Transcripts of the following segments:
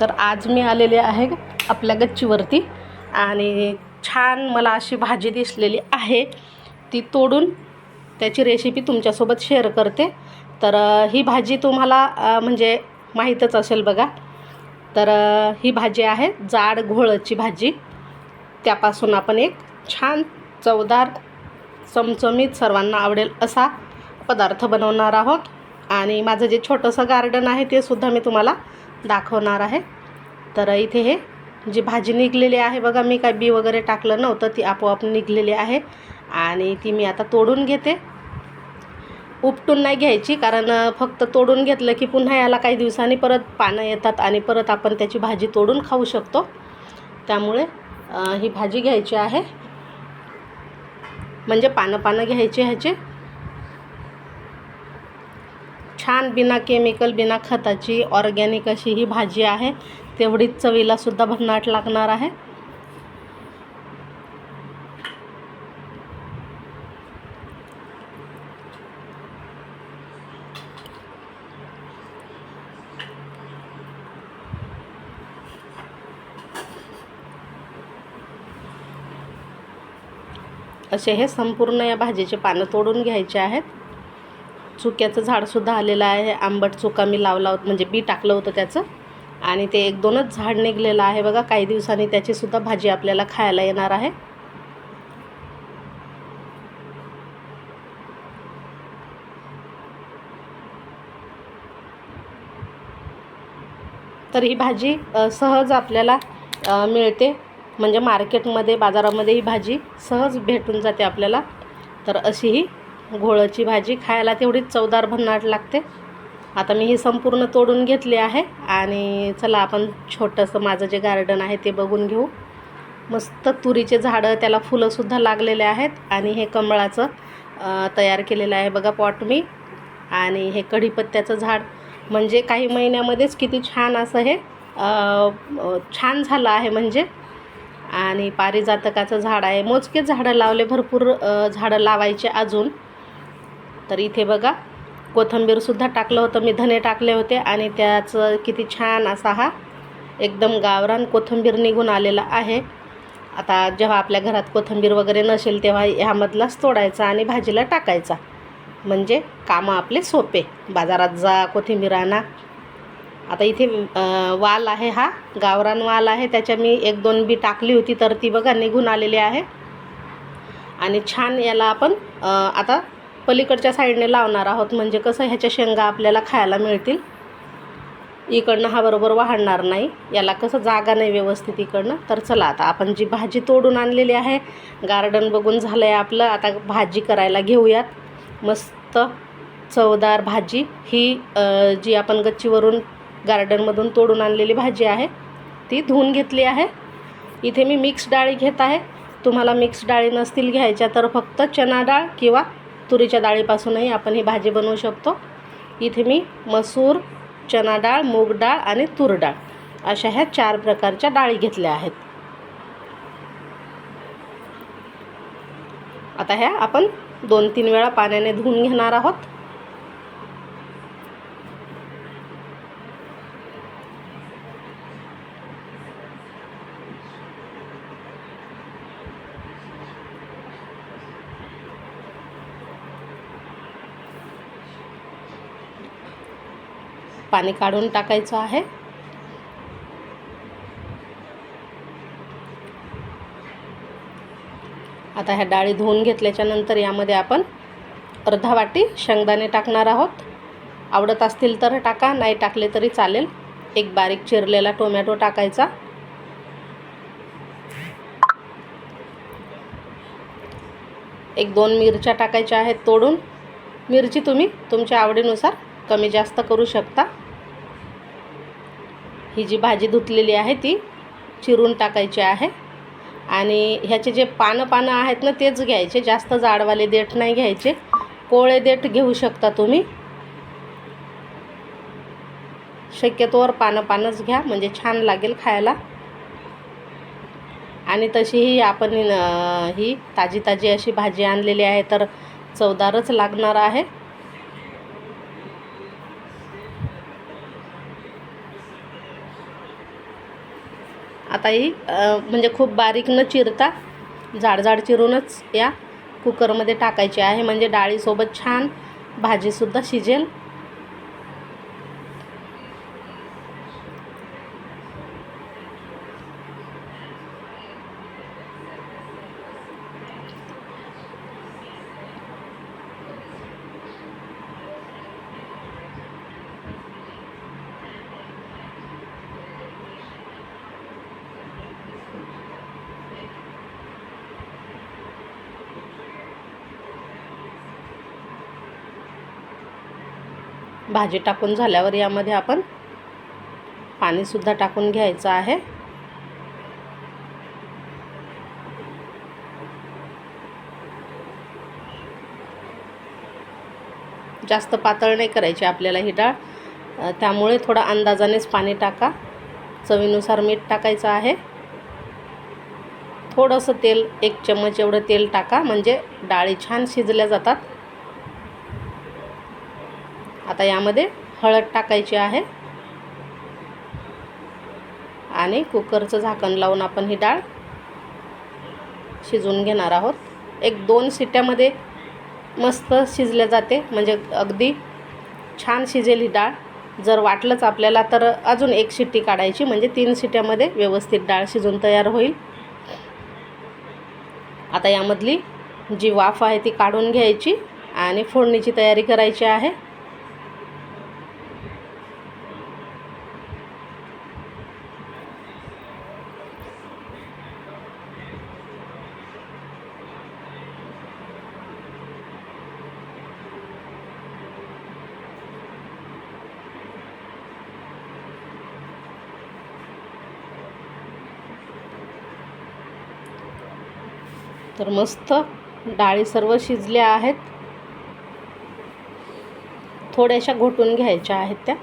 तर आज मी आलेले आहे आपल्या गच्चीवरती. आणि छान मला अशी भाजी दिसलेली आहे. ती तोडून त्याची रेसिपी तुमच्यासोबत शेअर करते. तर ही भाजी तुम्हाला म्हणजे माहीतच असेल बघा. तर ही भाजी आहे जाड घोळची भाजी. त्यापासून आपण एक छान चवदार चमचमीत सर्वांना आवडेल असा पदार्थ बनवणार आहोत. आणि माझं जे छोटंसं गार्डन आहे ते सुद्धा मी तुम्हाला दाखवणार आहे. तर इथे हे जी भाजी निघलेली आहे बघा मी काय बी वगैरे टाकलं नव्हतं ती आपोआप निघलेली आहे. आणि ती मी आता तोडून घेते. उपटून नाही घ्यायची कारण फक्त तोडून घेतलं की पुन्हा याला काही दिवसांनी परत पानं येतात आणि परत आपण त्याची भाजी तोडून खाऊ शकतो. त्यामुळे ही भाजी घ्यायची आहे. म्हणजे पानं पानं घ्यायचे ह्याचे. छान बिना केमिकल बिना खताची ऑर्गॅनिक अशी ही भाजी आहे. तेवढीच चवीलासुद्धा भन्नाट लागणार आहे. असे हे संपूर्ण या भाजीचे पानं तोडून घ्यायचे आहेत. चुक्याचं झाडसुद्धा आलेलं आहे. आंबट चुका मी लावला होता म्हणजे बी टाकलं होतं त्याचं. आणि ते एक दोनच झाड निघलेलं आहे बघा काही दिवसांनी त्याचीसुद्धा भाजी आपल्याला खायला येणार आहे. तर ही भाजी सहज आपल्याला मिळते. म्हणजे मार्केटमध्ये बाजारामध्ये ही भाजी सहज भेटून जाते आपल्याला. तर अशी ही घोळची भाजी खायला तेवढीच चवदार भन्नाट लागते. आता मी ही संपूर्ण तोडून घेतली आहे आणि चला आपण छोटंसं माझं जे गार्डन आहे ते बघून घेऊ. मस्त तुरीचे झाडं त्याला फुलंसुद्धा लागलेले आहेत आणि हे कमळाचं तयार केलेलं आहे बघा पॉट मी. आणि हे कढीपत्त्याचं झाड. म्हणजे काही महिन्यामध्येच किती छान असं हे छान झालं आहे म्हणजे. आणि पारिजातकाचं झाड आहे. मोजकेच झाडं लावले भरपूर झाडं लावायचे अजून. तर इथे बघा कोथिंबीरसुद्धा टाकलं होतं मी धने टाकले होते आणि त्याचं किती छान असा हा एकदम गावरान कोथिंबीर निघून आलेला आहे. आता जेव्हा आपल्या घरात कोथिंबीर वगैरे नसेल तेव्हा ह्यामधलाच तोडायचा आणि भाजीला टाकायचा. म्हणजे कामं आपले सोपे. बाजारात जा कोथिंबीर आणा. आता इथे वाल आहे हा गावरान वाल आहे. त्याच्या मी एक दोन बी टाकली होती तर ती बघा निघून आलेली आहे. आणि छान याला आपण आता पलीकडच्या साईडने लावणार आहोत. म्हणजे कसं ह्याच्या शेंगा आपल्याला खायला मिळतील. इकडनं हा बरोबर वाढणार नाही. याला कसं जागा नाही व्यवस्थित इकडनं. तर चला आता आपण जी भाजी तोडून आणलेली आहे गार्डन बघून झालं आहे आपलं. आता भाजी करायला घेऊयात. मस्त चवदार भाजी. ही जी आपण गच्चीवरून गार्डनमधून तोडून आणलेली भाजी आहे ती धुवून घेतली आहे. इथे मी मिक्स डाळी घेत आहे. तुम्हाला मिक्स डाळी नसतील घ्यायच्या तर फक्त चना डाळ किंवा तुरीच्या डाळीपासूनही आपण ही भाजी बनवू शकतो. इथे मी मसूर चना डाळ मूग डाळ आणि तूर डाळ अशा ह्या चार प्रकारच्या डाळी घेतल्या आहेत. आता ह्या आपण दोन तीन वेळा पाण्याने धुवून घेणार आहोत. पाणी काढून टाकायचं आहे. आता ह्या डाळी धुवून घेतल्याच्या नंतर यामध्ये आपण अर्धा वाटी शेंगदाणे टाकणार आहोत. आवडत असतील तर टाका नाही टाकले तरी चालेल. एक बारीक चिरलेला टोमॅटो टाकायचा. एक दोन मिरच्या टाकायच्या आहेत तोडून. मिरची तुम्ही तुमच्या आवडीनुसार कमी जास्त करू शकता. ही जी भाजी धुतलेली आहे ती चिरून टाकायची आहे. आणि ह्याचे जे पानं पानं आहेत ना तेच घ्यायचे. जास्त जाडवाले देठ नाही घ्यायचे. कोळे देठ घेऊ शकता तुम्ही. शक्यतोवर पानं पानंच घ्या म्हणजे छान लागेल खायला. आणि तशीही आपण ही ताजी ताजी अशी भाजी आणलेली आहे तर चवदारच लागणार आहे. आता ही म्हणजे खूप बारीक न चिरता जाडजाड चिरूनच या कुकरमध्ये टाकायची आहे. म्हणजे डाळीसोबत छान भाजीसुद्धा शिजेल. भाजी टाकून झाल्यावर यामध्ये आपण पाणीसुद्धा टाकून घ्यायचं आहे. जास्त पातळ नाही करायची आपल्याला ही डाळ. त्यामुळे थोडं अंदाजानेच पाणी टाका. चवीनुसार मीठ टाकायचं आहे. थोडंसं तेल एक चम्मच एवढं तेल टाका. म्हणजे डाळी छान शिजल्या जातात. आता यामध्ये हळद टाकायची आहे. आणि कुकरचं झाकण लावून आपण ही डाळ शिजवून घेणार आहोत. एक दोन शिट्ट्यामध्ये मस्त शिजल्या जाते. म्हणजे अगदी छान शिजेल ही डाळ. जर वाटलंच आपल्याला तर अजून एक शिट्टी काढायची. म्हणजे तीन शिट्ट्यामध्ये व्यवस्थित डाळ शिजून तयार होईल. आता यामधली जी वाफ आहे ती काढून घ्यायची आणि फोडणीची तयारी करायची आहे. तर मस्त डाळी सर्व शिजल्या आहेत. थोड्याशा घोटून घ्यायच्या आहेत त्या.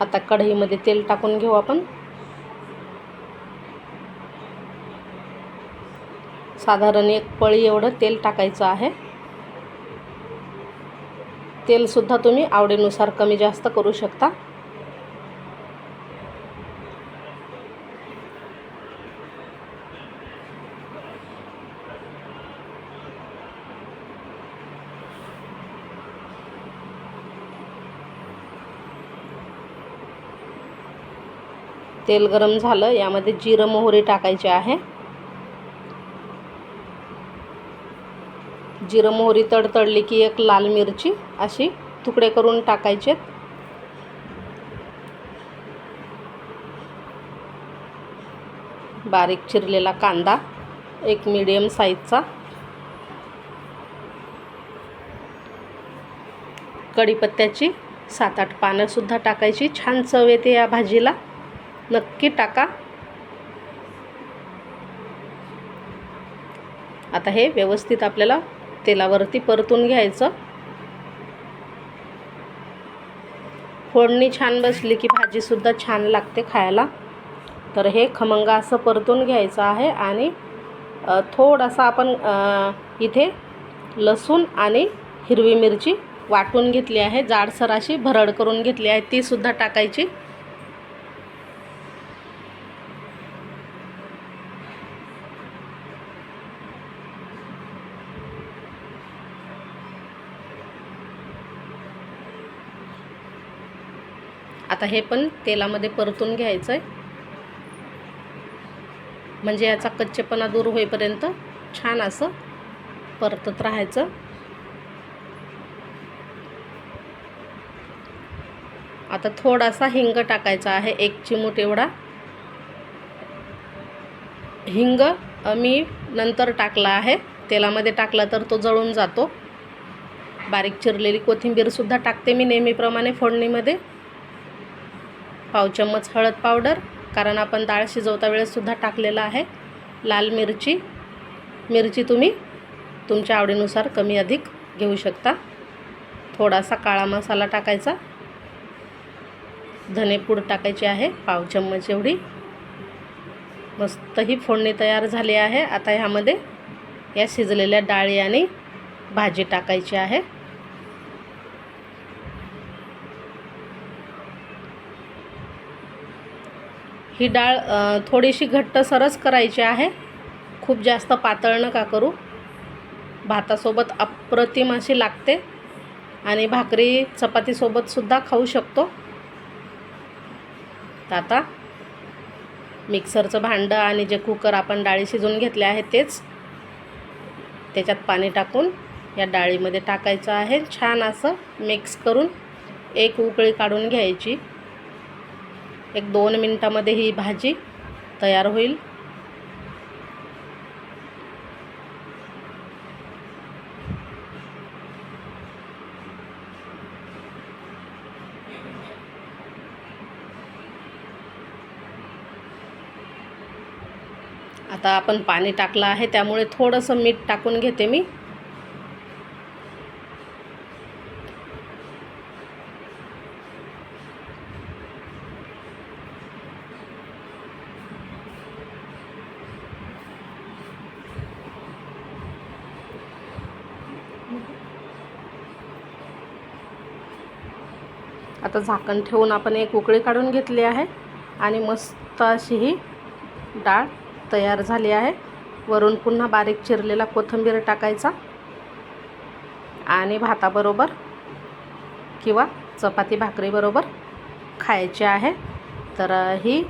आता कढईमध्ये तेल टाकून घेऊ आपण. साधारण एक पळी एवढं तेल टाकायचं आहे. तेलसुद्धा तुम्ही आवडीनुसार कमी जास्त करू शकता. तेल गरम झालं यामध्ये जिरं मोहरी टाकायची आहे. जिरं मोहरी तडतडली की एक लाल मिरची अशी तुकडे करून टाकायचे बारीक चिरलेला कांदा एक मीडियम साईजचा कढीपत्त्याची सात आठ पानंसुद्धा टाकायची. छान चव येते या भाजीला. नक्की टाका. आता हे व्यवस्थित आपल्याला तेलावरती परतून घ्यायचं. फोडणी छान बसली की भाजीसुद्धा छान लागते खायला. तर हे खमंग असं परतून घ्यायचं आहे आणि थोडासा आपण इथे लसूण आणि हिरवी मिरची वाटून घेतली आहे. जाडसर अशी भरड करून घेतली आहे. तीसुद्धा टाकायची. आता हे पण तेलामध्ये परतून घ्यायचं आहे म्हणजे याचा कच्चेपणा दूर होईपर्यंत छान असं परतत राहायचं. आता थोडासा हिंग टाकायचा आहे एक चिमूट एवढा हिंग मी नंतर टाकला आहे. तेलामध्ये टाकला तर तो जळून जातो. बारीक चिरलेली कोथिंबीरसुद्धा टाकते मी नेहमीप्रमाणे फोडणीमध्ये. पाव चम्मच हळद पावडर कारण आपण डाळ शिजवता वेळेससुद्धा टाकलेला आहे. लाल मिरची मिरची तुम्ही तुमच्या आवडीनुसार कमी अधिक घेऊ शकता. थोडासा काळा मसाला टाकायचा. धनेपूड टाकायची आहे पाव चम्मच एवढी. मस्त ही फोडणी तयार झाली आहे. आता ह्यामध्ये या शिजलेल्या डाळी आणि भाजी टाकायची आहे. ही डाळ थोडीशी घट्ट सरस करायची आहे. खूप जास्त पातळ नका करू. भातासोबत अप्रतिम अशी लागते. आणि भाकरी चपातीसोबतसुद्धा खाऊ शकतो. तर आता मिक्सरचं भांडं आणि जे कुकर आपण डाळी शिजवून घेतले आहे तेच. त्याच्यात पाणी टाकून या डाळीमध्ये टाकायचं आहे. छान असं मिक्स करून एक उकळी काढून घ्यायची. एक दोन मिनटामध्ये ही भाजी तयार होईल. आता आपण पाणी टाकलं आहे त्यामुळे थोडंसं मीठ टाकून घेते मी. आता झाकण ठेवून आपण एक उकळी काढून घेतली आहे. आणि मस्त अशी ही डाळ तयार झाली आहे. वरून पुन्हा बारीक चिरलेला कोथिंबीर टाकायचा. आणि भाताबरोबर किंवा चपाती भाकरीबरोबर खायची आहे. तर ही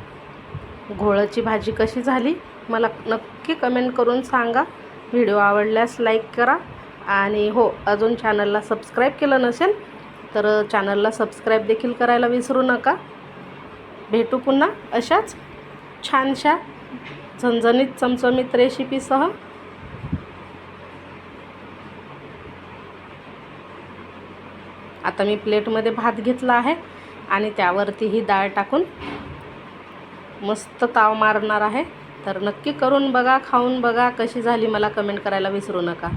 घोळाची भाजी कशी झाली मला नक्की कमेंट करून सांगा. व्हिडिओ आवडल्यास लाईक करा. आणि हो अजून चॅनलला सबस्क्राईब केलं नसेल तर चॅनलला सबस्क्राईब देखील करायला विसरू नका. भेटू पुन्हा अशाच छानशा झणझणीत चमचमीत रेसिपीसह. आता मी प्लेटमध्ये भात घेतला आहे आणि त्यावरती ही डाळ टाकून मस्त ताव मारणार आहे. तर नक्की करून बघा खाऊन बघा कशी झाली मला कमेंट करायला विसरू नका.